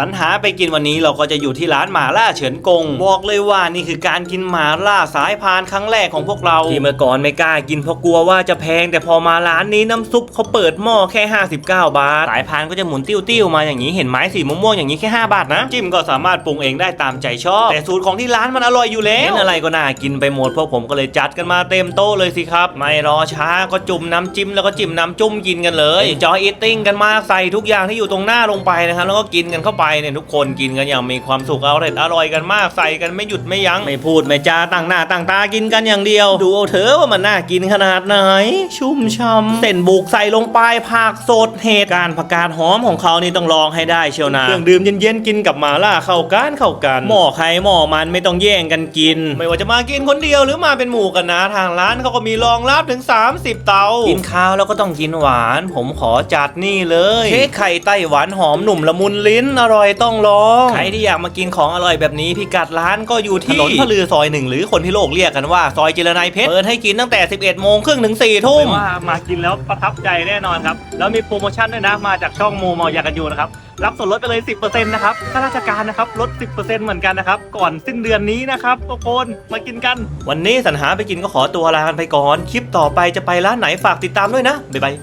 สรรหาไปกินวันนี้เราก็จะอยู่ที่ร้านหมาล่าเฉินกง บอกเลยว่านี่คือการกินหมาล่าสายพานครั้งแรกของพวกเราที่เมื่อก่อนไม่กล้ากินเพราะกลัวว่าจะแพง แต่พอมาร้านนี้น้ำซุปเขาเปิดหม้อแค่ 59 บาท สายพานก็จะหมุนติ้วๆมาอย่างนี้เห็นไหมสีม่วงๆอย่างนี้แค่ 5 บาทนะ จิ้มก็สามารถปรุงเองได้ตามใจชอบ แต่สูตรของที่ร้านมันอร่อยอยู่แล้วเห็นอะไรก็น่ากินไปหมดพวกผมก็เลยจัดกันมาเต็มโต๊ะเลยสิครับ ไม่รอช้าก็จุ่มน้ำจิ้มแล้วก็จิ้มน้ำจุ่มกินกันเลยจอยอิตติ้งกันมากใส่ทุกอย่างที่อยู่ตรงหน้าลงไปนะครับแล้วก็กินกันเข้าไปเนี่ยทุกคนกินกันอย่างมีความสุขอร่อยอร่อยกันมากใส่กันไม่หยุดไม่ยั้งไม่พูดไม่จาต่างหน้าต่างตากินกันอย่างเดียว ดูเอาเถอะว่ามันน่ากินขนาดไหน ชุ่มช่ำเส้นบุกใส่ลงไปผักสดเห็ดการผักกาดหอมของเขานี่ต้องลองให้ได้เชียวนะเครื่องดื่มเย็นๆกินกับหมาล่าเข้ากันเข้ากันหม้อใครหม้อมันไม่ต้องแย่งกันกิน ไม่ว่าจะมากินคนเดียวหรือมาเป็นหมู่กันนะ ทางร้านเขาก็มีรองรับถึง 30 เตา กินข้าวแล้วก็ต้องกินหวาน ผมขอจัดนี่เลยเค้กไข่ไต้หวันหอมหนุ่มละมุนลิ้นอร่อยต้องลอง ใครที่อยากมากินของอร่อยแบบนี้พิกัดร้านก็อยู่ที่ถนนพะลือซอยหนึ่งหรือคนที่โลกเรียกกันว่าซอยจิรนัยเพชรเปิดให้กินตั้งแต่ 11โมงครึ่งถึง4ทุ่มว่ามากินแล้วประทับใจแน่นอนครับ แล้วมีโปรโมชั่นด้วยนะมาจากช่องโมเมายากันยูนะครับรับส่วนลดไปเลย 10%นะครับข้าราชการนะครับลด 10%เหมือนกันนะครับ ก่อนสิ้นเดือนนี้นะครับทุกคนมากินกัน วันนี้สรรหาไปกินก็ขอตัวลากันไปก่อน คลิปต่อไปจะไปร้านไหนฝากติดตามด้วยนะ บ๊ายบาย